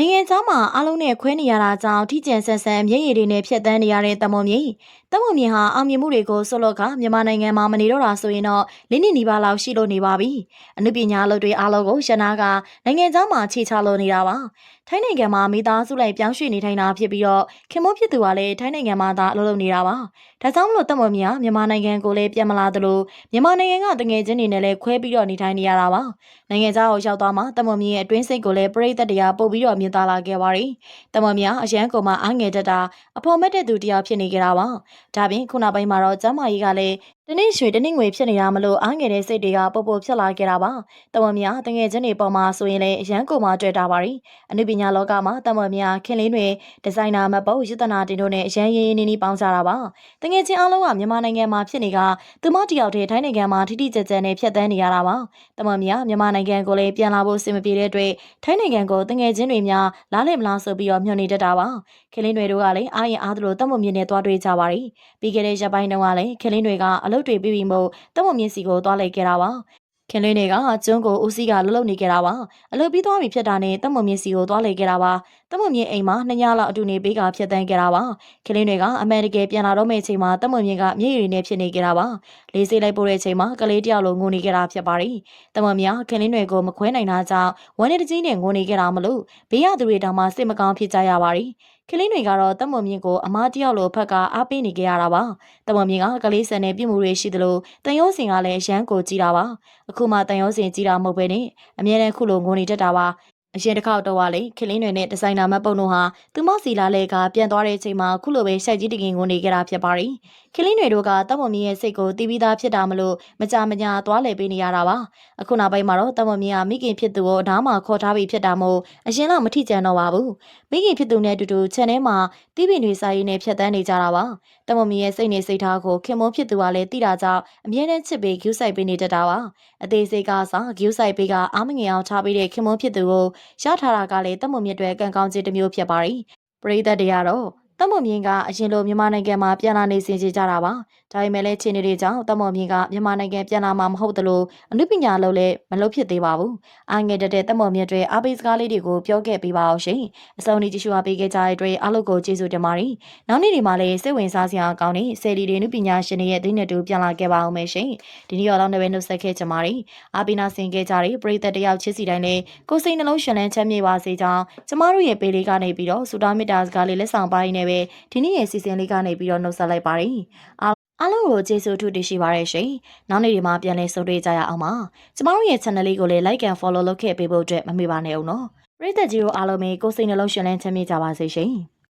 နိုင်ငံခြားမှာအားလုံးနဲ့ခွဲနေရတာကြောင့်ထိကျန်ဆန်ဆန်မျက်ရည်တွေနဲ့ဖြတ်တန်းနေရတဲ့တမွန်မြေတမွန်မြေဟာအောင်မြင်မှုတွေကိုဆွလော့ကမြန်မာနိုင်ငံမှာမနေတော့တာဆိုရင်တော့လေးနှစ်နီးပါးလောက်ရှိလို့နေပါပြီအမှုပညာလုပ်တွေအားလုံးကိုရှနာကနိုင်ငံခြားမှာခြေချလို့နေတာပါ ထိုင်းနိုင်ငံမှာမိသားစုလိုက်ပြောင်းရွှေ့နေထိုင်တာဖြစ်ပြီးတော့ခင်မိုးဖြစ်သူကလည်းထိုင်းနိုင်ငံမှာသာအလုပ်လုပ်နေတာပါဒါကြောင့်မလို့တမွန်မြေကမြန်မာနိုင်ငံကိုလည်းပြန်မလာသလိုမြန်မာနိုင်ငံကတငယ်ချင်းတွေနဲ့လည်းခွဲပြီးတော့နေထိုင်နေရတာပါနိုင်ငံခြားကိုရောက်သွားမှတမွန်မြေရဲ့အတွင်းစိတ်ကိုလည်းပြိသက်တရားပို့ပြီးတော့မြင်သာလာခဲ့ပါတယ်။တမန်များအရန်ကုန်မှာအားငယ်တတ်တာအဖော်မက်တဲ့သူတယောက်ဖြစ်နေကြတာပါ။ဒါပြင်ခုနောက်ပိုင်းမှာတော့ကျမ်းမာရေးကလည်း တနေ့ရွှေတနေ့ငွေဖြစ်နေတာမလို့အားငယ်တဲ့စိတ်တွေကပုတ်ပုတ်ဖြစ်လာခဲ့တာပါ။တမန်များတငယ်ချင်းတွေပေါ်မှာဆိုရင်လည်းအရန်ကုန်မှာတွေ့တာပါတယ်။အနုပညာလောကမှာတမန်များခင်လင်းတွေဒီဇိုင်နာမပုတ်ယတနာတင်တို့နဲ့အရန်ရင်းရင်းနှီးနှီးပေါင်းကြတာပါ။တငယ်ချင်းအားလုံးကမြန်မာနိုင်ငံမှာဖြစ်နေကသူမတယောက်တည်းထိုင်းနိုင်ငံမှာထိတိကျကျနဲ့ဖြတ်တန်းနေရတာပါ။တမန်များမြန်မာနိုင်ငံကိုလည်းပြန်လာဖို့စင်မပြေတဲ့အတွက်ထိုင်းနိုင်ငံကိုတငယ်ချင်းတွေများလားလေမလားဆိုပြီးတော့မျှော်နေတတ်တာပါ။ခင်လင်းတွေတို့ကလည်းအားရင်အားသလိုတမွန်မြင့်နဲ့သွားတွေ့ကြပါရီ။ပြီးခဲ့တဲ့ရက်ပိုင်းတုန်းကလည်းခင်လင်းတွေကအလုပ်တွေပြီးပြီးမို့တမွန်မြင့်စီကိုသွားလိုက်ခဲ့တာပါ။ခင်လင်းတွေကကျွန်းကိုဦးစီးကလှုပ်လှုပ်နေကြတာပါအလုပ်ပြီးသွားပြီဖြစ်တာနဲ့တမွန်မြင့်စီကိုသွားလိုက်ခဲ့တာပါ တမွန်မြင့်အိမ်မှာနှစ်ညလောက်အတူနေပေးကဖြတ်တန်းခဲ့တာပါခင်လင်းတွေကအမေရိကန်ပြန်လာတော့မယ့်အချိန်မှာတမွန်မြင့်ကမြေရီနဲ့ဖြစ်နေကြတာပါလေးစိလိုက်ပို့တဲ့အချိန်မှာကလေးတယောက်လိုငိုနေကြတာဖြစ်ပါတယ်တမွန်မြခင်လင်းတွေကိုမခွဲနိုင်တာကြောင့်ဝမ်းနေတကြီးနဲ့ငိုနေကြတာမလို့ဘေးရသူတွေတောင်မှစိတ်မကောင်းဖြစ်ကြရပါတယ်ကလေးတွေကတော့တမွန်မြင့်ကိုအမားတယောက်လိုဖက်ကအားပေးနေကြရတာပါတမွန်မြင့်ကကလေးဆန်နဲ့ပြမှုတွေရှိသလိုတန်ရုံးစင်ကလည်းရမ်းကိုကြည့်တာပါအခုမှတန်ရုံးစင်ကြည့်တာမဟုတ်ပဲနဲ့အမြဲတမ်းခုလိုငိုနေတတ်တာပါ အရင်တစ်ခေါက်တော့ကလေခလင်းတွေနဲ့ဒီဇိုင်နာမတ်ပုံတို့ဟာသူမစီလာလေကပြန်သွားတဲ့အချိန်မှာခုလိုပဲရှိုက်ကြီးတကင်ကိုနေကြတာဖြစ်ပါတယ်။ခလင်းတွေတို့ကတမွန်မင်းရဲ့စိတ်ကိုတီးပြီးသားဖြစ်တာမလို့မကြမညာသွားလေပေးနေရတာပါ။အခုနောက်ပိုင်းမှာတော့တမွန်မင်းကမိခင်ဖြစ်သူကိုအဓားမှာခေါ်ထားပြီးဖြစ်တာမို့အရင်ကမထိကြံတော့ပါဘူး။မိခင်ဖြစ်သူနဲ့အတူတူခြံထဲမှာတီးပင်တွေစာရင်းနဲ့ဖြတ်တန်းနေကြတာပါ။တမွန်မင်းရဲ့စိတ်နေစိတ်ထားကိုခင်မုန်းဖြစ်သူကလည်းသိတာကြောင့်အမြဲတမ်းချစ်ပြီးဂူးဆိုင်ပေးနေတတ်တာပါ။အသေးစိတ်ကစားဂူးဆိုင်ပေးကအားမငယ်အောင်ထားပေးတဲ့ခင်မုန်းဖြစ်သူကိုရထားတာကလည်းတမွန်မြင့်တွေကံကောင်းခြင်းတစ်မျိုးဖြစ်ပါတယ်။ပရိသတ်တွေကတော့တမွန်မြင့်ကအရင်လိုမြန်မာနိုင်ငံမှာပြန်လာနေစင်ကြကြတာပါ။ ဒါပေမဲ့လည်းချင်းတွေကြောင့်တမွန်မြင့်ကမြန်မာနိုင်ငံပြန်လာမှာမဟုတ်သလိုအမှုပညာလုပ်လည်းမလုပ်ဖြစ်သေးပါဘူး။အားငယ်တတဲ့တမွန်မြင့်တွေအားပေးစကားလေးတွေကိုပြောခဲ့ပေးပါအောင်ရှင်။အစုံဒီကြည့်ရှုအားပေးခဲ့ကြတဲ့အတွက်အားလုံးကိုကျေးဇူးတင်ပါတယ်။နောက်နေ့ဒီမှာလည်းစိတ်ဝင်စားစရာအကောင်းတဲ့ဆယ်လီတွေနုပညာရှင်တွေရဲ့သိနေတူပြန်လာခဲ့ပါအောင်မယ်ရှင်။ဒီနေ့ရောတော့လည်းနှုတ်ဆက်ခဲ့ကြပါတယ်။အားပေးနာဆင်ခဲ့ကြတဲ့ပရိသတ်တယောက်ချစ်စီတိုင်းလည်းကိုယ်စိတ်နှလုံးရှင်လန်းချမ်းမြေပါစေကြောင်းကျမတို့ရဲ့ပေလေးကနေပြီးတော့စူတာမီတာစကားလေးလက်ဆောင်ပိုင်းနဲ့ပဲဒီနေ့ရဲ့စီစဉ်လေးကနေပြီးတော့နှုတ်ဆက်လိုက်ပါတယ် အားအားလုံးကိုကျေးဇူးထူးတင်ရှိပါရရှင်။နောက်နေ့ဒီမှာပြန်လည်ဆုံတွေ့ကြရအောင်ပါ။ကျမတို့ရဲ့ channel လေးကိုလည်း like and follow လုပ်ခဲ့ပေးဖို့အတွက်မမေ့ပါနဲ့အောင်နော်။ပရိသတ်ကြီးတို့အားလုံးပဲကိုယ်စိတ်နှလုံးရှင်လန်းချမ်းမြေကြပါစေရှင်။